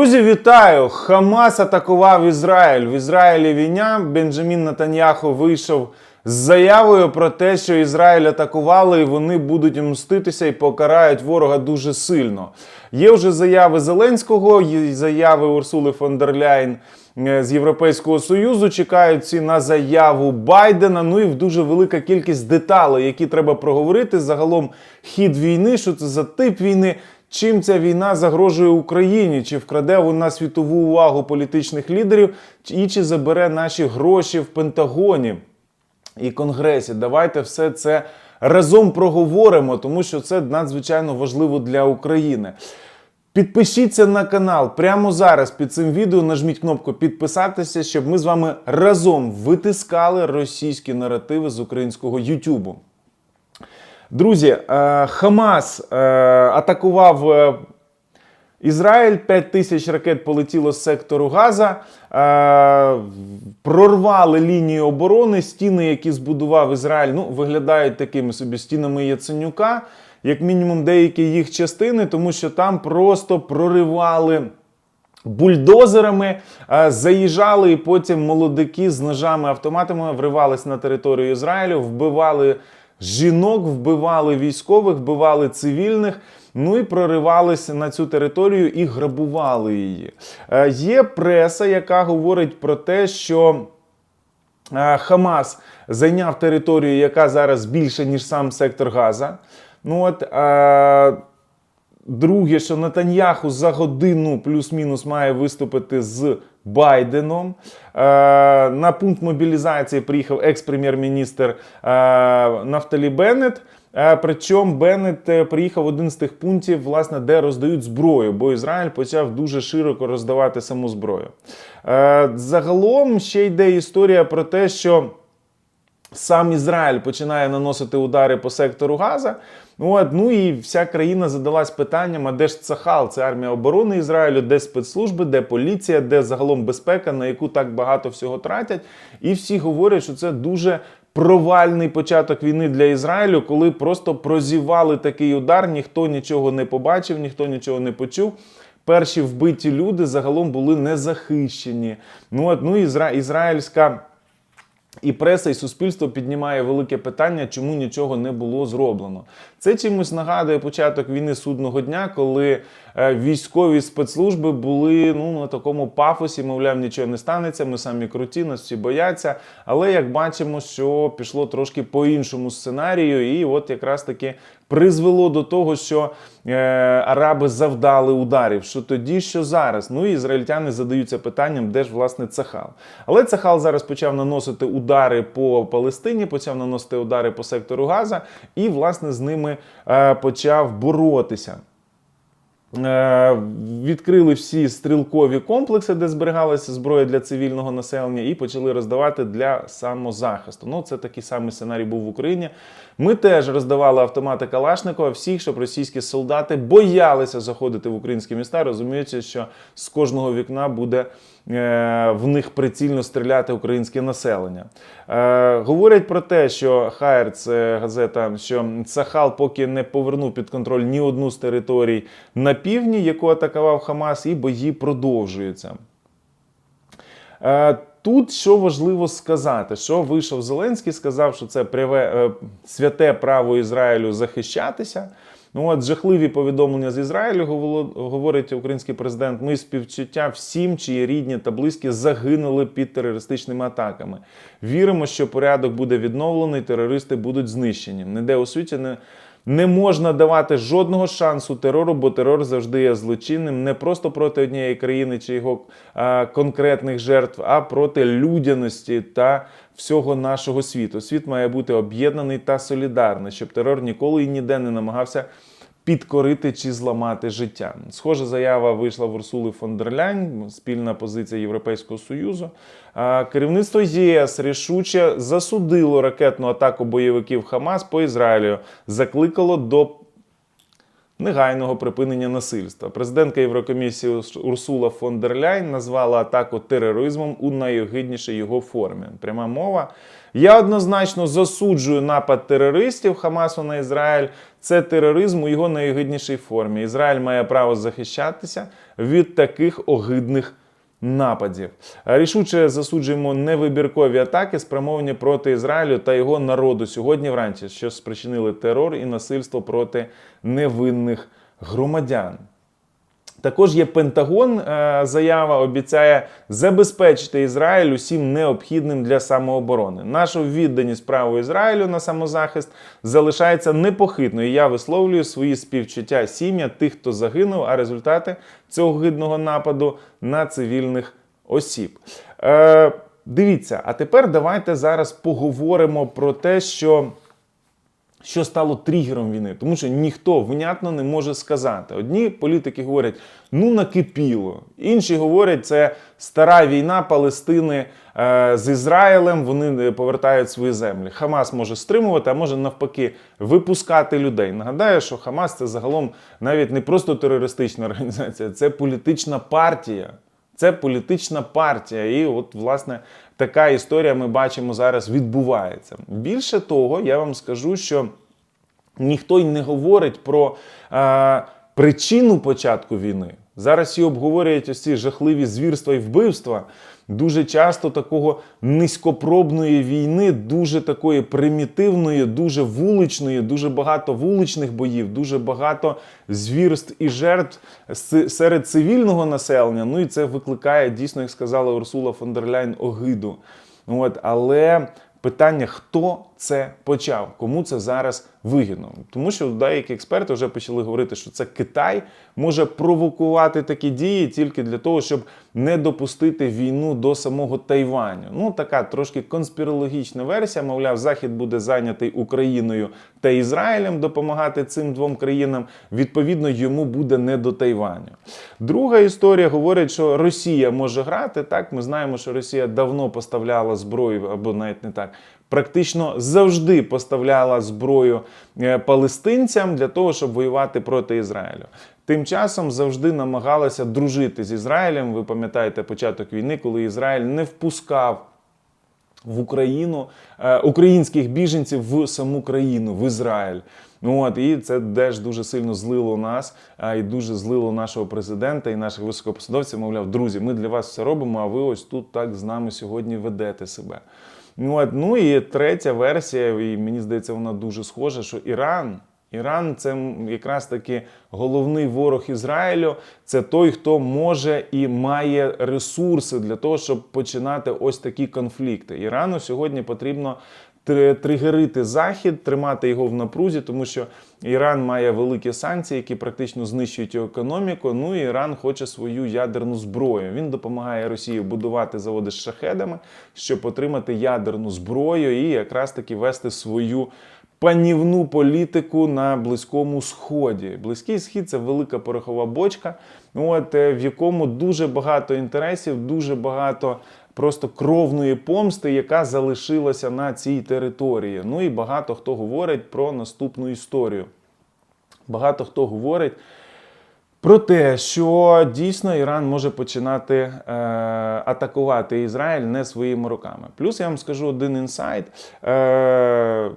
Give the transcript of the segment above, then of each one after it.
Друзі, вітаю! Хамас атакував Ізраїль. В Ізраїлі війня. Бенджамін Натаньяху вийшов з заявою про те, що Ізраїль атакували, і вони будуть мститися і покарають ворога дуже сильно. Є вже заяви Зеленського, є заяви Урсули фон дер Ляйн е, з Європейського Союзу. Чекають ці на заяву Байдена. Ну і в дуже велика кількість деталей, які треба проговорити. Загалом хід війни, що це за тип війни. Чим ця війна загрожує Україні? Чи вкраде вона світову увагу політичних лідерів, і чи забере наші гроші в Пентагоні і Конгресі? Давайте все це разом проговоримо, тому що це надзвичайно важливо для України. Підпишіться на канал прямо зараз під цим відео. Нажміть кнопку підписатися, щоб ми з вами разом витискали російські наративи з українського Ютубу. Друзі, е, Хамас е, атакував е, Ізраїль. 5 тисяч ракет полетіло з сектору Газа, прорвали лінію оборони. Стіни, які збудував Ізраїль, ну, виглядають такими собі стінами Яценюка, як мінімум деякі їх частини, тому що там просто проривали. Бульдозерами заїжджали, і потім молодики з ножами автоматами вривались на територію Ізраїлю, вбивали жінок, вбивали військових, вбивали цивільних. Ну і проривалися на цю територію і грабували її. Е, Є преса, яка говорить про те, що е, Хамас зайняв територію, яка зараз більше, ніж сам сектор Газа. Ну от, е, Друге, що Натаньяху за годину плюс-мінус має виступити з Байденом. Е, на пункт мобілізації приїхав екс-прем'єр-міністр е, Нафталі Беннет. Е, Причому Беннет приїхав один з тих пунктів, власне, де роздають зброю, бо Ізраїль почав дуже широко роздавати саму зброю. Загалом ще йде історія про те, що сам Ізраїль починає наносити удари по сектору Газа. От, ну і вся країна задалась питанням: а де ж Цахал? Це армія оборони Ізраїлю, де спецслужби, де поліція, де загалом безпека, на яку так багато всього тратять. І всі говорять, що це дуже провальний початок війни для Ізраїлю, коли просто прозівали такий удар, ніхто нічого не побачив, ніхто нічого не почув. Перші вбиті люди загалом були незахищені. Ну, от, ну ізра... ізраїльська. І преса, і суспільство піднімає велике питання, чому нічого не було зроблено. Це чимось нагадує початок війни судного дня, коли військові спецслужби були ну на такому пафосі, мовляв, нічого не станеться. Ми самі круті, нас всі бояться. Але як бачимо, що пішло трошки по іншому сценарію, і от якраз таки призвело до того, що е, араби завдали ударів. Що тоді, що зараз. Ну і ізраїльтяни задаються питанням, де ж власне Цахал. Але Цахал зараз почав наносити удари по Палестині, почав наносити удари по сектору Газа, і власне з ними е, почав боротися. Е, Відкрили всі стрілкові комплекси, де зберігалася зброя для цивільного населення, і почали роздавати для самозахисту. Ну, це такий самий сценарій був в Україні. Ми теж роздавали автомати Калашникова всіх, щоб російські солдати боялися заходити в українські міста, розуміючи, що з кожного вікна буде в них прицільно стріляти українське населення. Е, Говорять про те, що Хайр, це газета, що Сахал поки не повернув під контроль ні одну з територій на півдні, яку атакував Хамас, і бої продовжуються. Е, Тут що важливо сказати, що вийшов Зеленський, сказав, що це пряве, е, святе право Ізраїлю захищатися. Ну от жахливі повідомлення з Ізраїлю говор- говорить український президент. Ми співчуття всім, чиї рідні та близькі загинули під терористичними атаками. Віримо, що порядок буде відновлений, терористи будуть знищені. Ніде у світі не. Не можна давати жодного шансу терору, бо терор завжди є злочинним не просто проти однієї країни чи його а, конкретних жертв, а проти людяності та всього нашого світу. Світ має бути об'єднаний та солідарний, щоб терор ніколи і ніде не намагався підкорити чи зламати життя. Схожа заява вийшла в Урсули фон дер Ляйн, спільна позиція Європейського союзу. Керівництво ЄС рішуче засудило ракетну атаку бойовиків Хамас по Ізраїлю, закликало до негайного припинення насильства. Президентка Єврокомісії Урсула фон дер Ляйн назвала атаку тероризмом у найогиднішій його формі. Пряма мова. Я однозначно засуджую напад терористів Хамасу на Ізраїль. Це тероризм у його найогиднішій формі. Ізраїль має право захищатися від таких огидних нападів. Рішуче засуджуємо невибіркові атаки, спрямовані проти Ізраїлю та його народу сьогодні вранці, що спричинили терор і насильство проти невинних громадян. Також є Пентагон. е, Заява обіцяє забезпечити Ізраїль усім необхідним для самооборони. Наша відданість праву Ізраїлю на самозахист залишається непохитною. Я висловлюю свої співчуття сім'я тих, хто загинув, а результати цього гидного нападу на цивільних осіб. Е, дивіться, а тепер давайте зараз поговоримо про те, що що стало тригером війни, тому що ніхто внятно не може сказати. Одні політики говорять, ну накипіло. Інші говорять, це стара війна Палестини е, з Ізраїлем. Вони е, повертають свої землі. Хамас може стримувати, а може навпаки випускати людей. Нагадаю, що Хамас це загалом навіть не просто терористична організація, це політична партія. Це політична партія, і от власне така історія ми бачимо зараз відбувається. Більше того, я вам скажу, що ніхто й не говорить про е, причину початку війни. Зараз всі обговорюють ось ці жахливі звірства і вбивства. Дуже часто такого низькопробної війни, дуже такої примітивної, дуже вуличної, дуже багато вуличних боїв, дуже багато звірств і жертв серед цивільного населення. Ну і це викликає дійсно, як сказала Урсула фон дер Ляйн, огиду. От, але питання, хто це почав, кому це зараз вигідно. Тому що деякі експерти вже почали говорити, що це Китай може провокувати такі дії тільки для того, щоб не допустити війну до самого Тайваню. Ну, така трошки конспірологічна версія. Мовляв, Захід буде зайнятий Україною та Ізраїлем допомагати цим двом країнам. Відповідно, йому буде не до Тайваню. Друга історія говорить, що Росія може грати. Так, ми знаємо, що Росія давно поставляла зброю, або навіть не так. Практично завжди поставляла зброю е, палестинцям для того, щоб воювати проти Ізраїлю. Тим часом завжди намагалася дружити з Ізраїлем. Ви пам'ятаєте початок війни, коли Ізраїль не впускав в Україну е, українських біженців в саму країну, в Ізраїль. Ну от і це теж дуже сильно злило нас, а і дуже злило нашого президента і наших високопосадовців. Мовляв, друзі, ми для вас все робимо, а ви ось тут так з нами сьогодні ведете себе. Ну, от, ну і третя версія, і мені здається, вона дуже схожа, що Іран. Іран це якраз таки головний ворог Ізраїлю. Це той, хто може і має ресурси для того, щоб починати ось такі конфлікти. Ірану сьогодні потрібно тр- тригерити захід, тримати його в напрузі, тому що Іран має великі санкції, які практично знищують економіку. Ну і Іран хоче свою ядерну зброю. Він допомагає Росії будувати заводи з шахедами, щоб отримати ядерну зброю і якраз таки вести свою панівну політику на Близькому Сході. Близький схід це велика порохова бочка, от, е, в якому дуже багато інтересів, дуже багато просто кровної помсти, яка залишилася на цій території. Ну і багато хто говорить про наступну історію. Багато хто говорить. Про те, що дійсно Іран може починати е, атакувати Ізраїль не своїми руками. Плюс я вам скажу один інсайт. Е,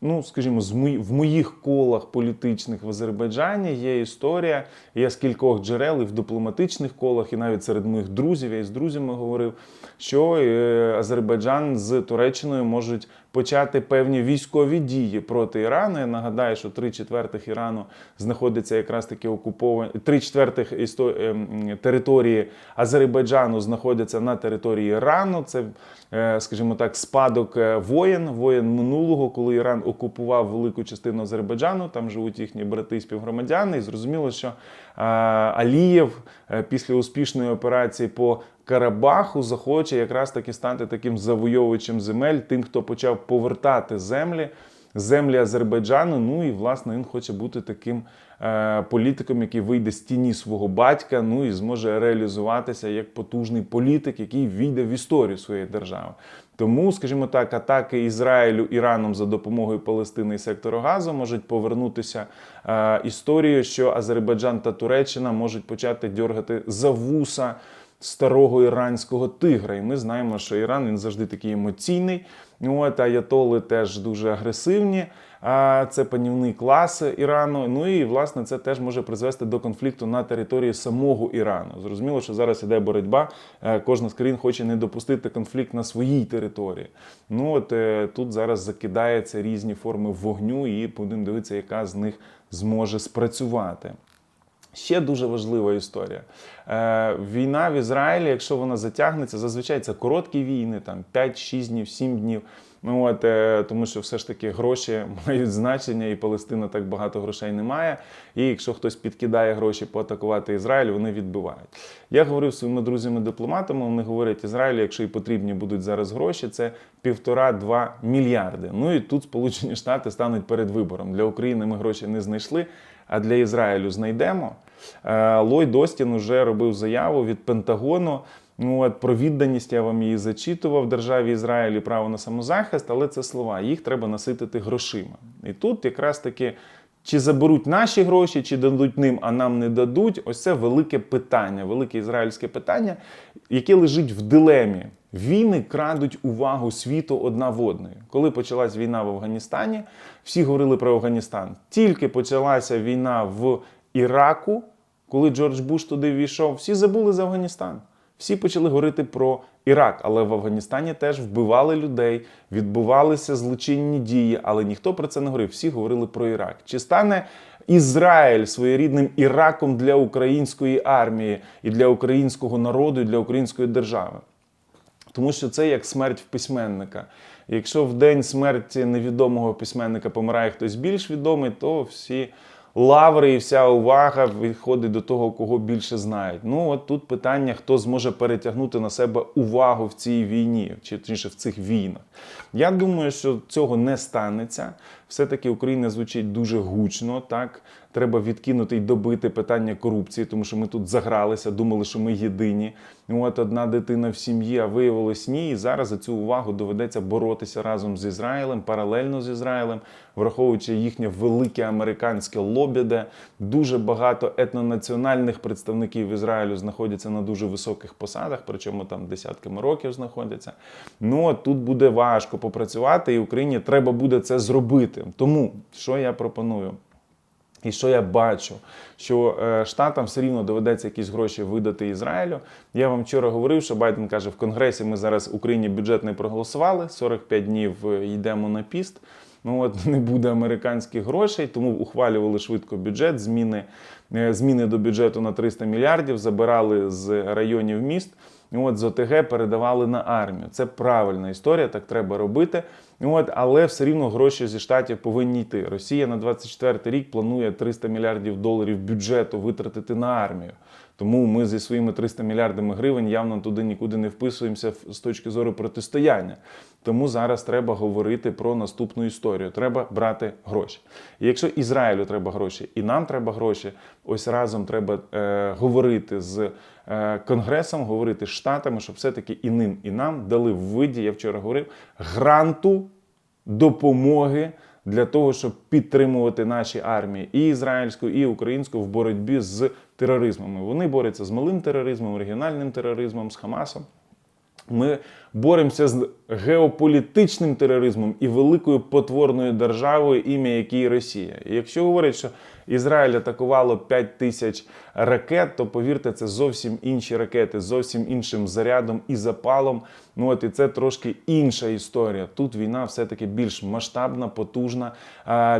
ну, скажімо, в моїх колах політичних в Азербайджані є історія. Я з кількох джерел і в дипломатичних колах, і навіть серед моїх друзів, я із друзями говорив, що е, Азербайджан з Туреччиною можуть почати певні військові дії проти Ірану. Я нагадаю, що три четвертих Ірану знаходиться якраз таки окуповані, три четвертих ем, території Азербайджану знаходяться на території Ірану. Це, е, скажімо так, спадок е, воєн, воєн минулого, коли Іран окупував велику частину Азербайджану. Там живуть їхні брати і співгромадяни. І зрозуміло, що Алієв е, після успішної операції по Карабаху захоче якраз таки стати таким завойовувачем земель, тим, хто почав повертати землі. Землі Азербайджану, ну і власне він хоче бути таким е, політиком, який вийде з тіні свого батька, ну і зможе реалізуватися як потужний політик, який війде в історію своєї держави. Тому, скажімо так, атаки Ізраїлю Іраном за допомогою Палестини і сектору Газу можуть повернутися е, історією, що Азербайджан та Туреччина можуть почати дьоргати за вуса старого іранського тигра. І ми знаємо, що Іран він завжди такий емоційний. От, аятоли теж дуже агресивні. А це панівний клас Ірану. Ну і власне це теж може призвести до конфлікту на території самого Ірану. Зрозуміло, що зараз іде боротьба. Е, Кожна з країн хоче не допустити конфлікт на своїй території. Ну от е, тут зараз закидаються різні форми вогню, і будемо дивитися, яка з них зможе спрацювати. Ще дуже важлива історія. Е, війна в Ізраїлі, якщо вона затягнеться, зазвичай це короткі війни, там 5-6 днів, 7 днів. Ну от е, тому, що все ж таки гроші мають значення, і Палестина так багато грошей не має. І якщо хтось підкидає гроші поатакувати Ізраїль, вони відбивають. Я говорив своїми друзями-дипломатами. Вони говорять, Ізраїлю, якщо і потрібні будуть зараз гроші, це півтора-два мільярди. Ну і тут Сполучені Штати стануть перед вибором. Для України ми гроші не знайшли, а для Ізраїлю знайдемо. Е, Ллойд Остін вже робив заяву від Пентагону. Ну, от, про відданість я вам її зачитував державі Ізраїлі право на самозахист, але це слова. Їх треба наситити грошима. І тут якраз таки. Чи заберуть наші гроші, чи дадуть ним, а нам не дадуть. Ось це велике питання, велике ізраїльське питання, яке лежить в дилемі. Війни крадуть увагу світу одна в одної. Коли почалась війна в Афганістані, всі говорили про Афганістан. Тільки почалася війна в Іраку, коли Джордж Буш туди війшов, всі забули за Афганістан. Всі почали говорити про Ірак, але в Афганістані теж вбивали людей, відбувалися злочинні дії, але ніхто про це не говорив. Всі говорили про Ірак. Чи стане Ізраїль своєрідним Іраком для української армії і для українського народу, і для української держави? Тому що це як смерть в письменника. Якщо в день смерті невідомого письменника помирає хтось більш відомий, то всі лаври і вся увага відходить до того, кого більше знають. Ну от тут питання, хто зможе перетягнути на себе увагу в цій війні, чи точніше в цих війнах. Я думаю, що цього не станеться. Все-таки Україна звучить дуже гучно. Так треба відкинути і добити питання корупції, тому що ми тут загралися, думали, що ми єдині. От одна дитина в сім'ї, а виявилось ні. І зараз за цю увагу доведеться боротися разом з Ізраїлем, паралельно з Ізраїлем, враховуючи їхнє велике американське лобі, де дуже багато етнонаціональних представників Ізраїлю знаходяться на дуже високих посадах, причому там десятками років знаходяться. Ну тут буде важко попрацювати, і Україні треба буде це зробити. Тому що я пропоную? І що я бачу, що е, штатам все рівно доведеться якісь гроші видати Ізраїлю. Я вам вчора говорив, що Байден каже, в Конгресі ми зараз Україні бюджет не проголосували. 45 днів е, йдемо на піст. Ну от не буде американських грошей, тому ухвалювали швидко бюджет. Зміни, е, зміни до бюджету на 300 мільярдів забирали з районів міст. От з ОТГ передавали на армію. Це правильна історія, так треба робити. От, але все рівно гроші зі штатів повинні йти. Росія на 24 рік планує 300 мільярдів доларів бюджету витратити на армію. Тому ми зі своїми 300 мільярдами гривень явно туди нікуди не вписуємося з точки зору протистояння. Тому зараз треба говорити про наступну історію. Треба брати гроші. І якщо Ізраїлю треба гроші, і нам треба гроші, ось разом треба е, говорити з е, Конгресом, говорити з штатами, щоб все-таки і ним, і нам дали в виді, я вчора говорив, гранту допомоги для того, щоб підтримувати наші армії і ізраїльську, і українську в боротьбі з тероризмом. Вони борються з малим тероризмом, регіональним тероризмом, з Хамасом. Ми боремося з геополітичним тероризмом і великою потворною державою, ім'я якій Росія. І якщо говорять, що Ізраїль атакувало 5 тисяч ракет, то повірте, це зовсім інші ракети, зовсім іншим зарядом і запалом. Ну от і це трошки інша історія. Тут війна все-таки більш масштабна, потужна,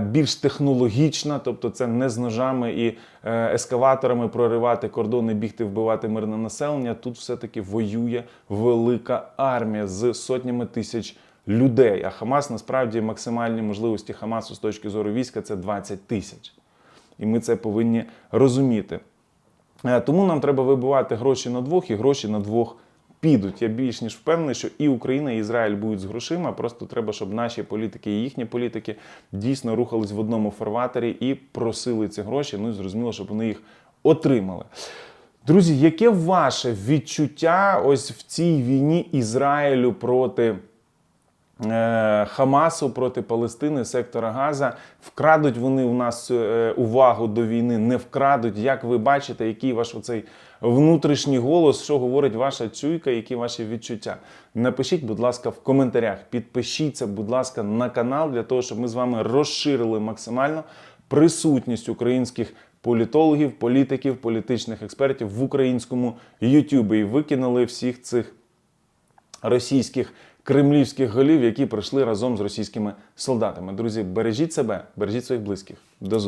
більш технологічна, тобто це не з ножами і е, ескаваторами проривати кордони, бігти, вбивати мирне населення. Тут все-таки воює велика армія з сотнями тисяч людей. А Хамас насправді максимальні можливості Хамасу з точки зору війська це 20 тисяч. І ми це повинні розуміти. Е, Тому нам треба вибивати гроші на двох, і гроші на двох підуть. Я більш ніж впевнений, що і Україна, і Ізраїль будуть з грошима. Просто треба, щоб наші політики і їхні політики дійсно рухались в одному фарватері і просили ці гроші. Ну і зрозуміло, щоб вони їх отримали. Друзі, яке ваше відчуття ось в цій війні Ізраїлю проти? Е, Хамасу проти Палестини, сектора Газа. Вкрадуть вони у нас е, увагу до війни, не вкрадуть. Як ви бачите, який ваш оцей внутрішній голос, що говорить ваша чуйка, які ваші відчуття. Напишіть, будь ласка, в коментарях. Підпишіться, будь ласка, на канал для того, щоб ми з вами розширили максимально присутність українських політологів, політиків, політичних експертів в українському Ютубі і викинули всіх цих російських кремлівських голів, які прийшли разом з російськими солдатами. Друзі, бережіть себе, бережіть своїх близьких. До зустрічі.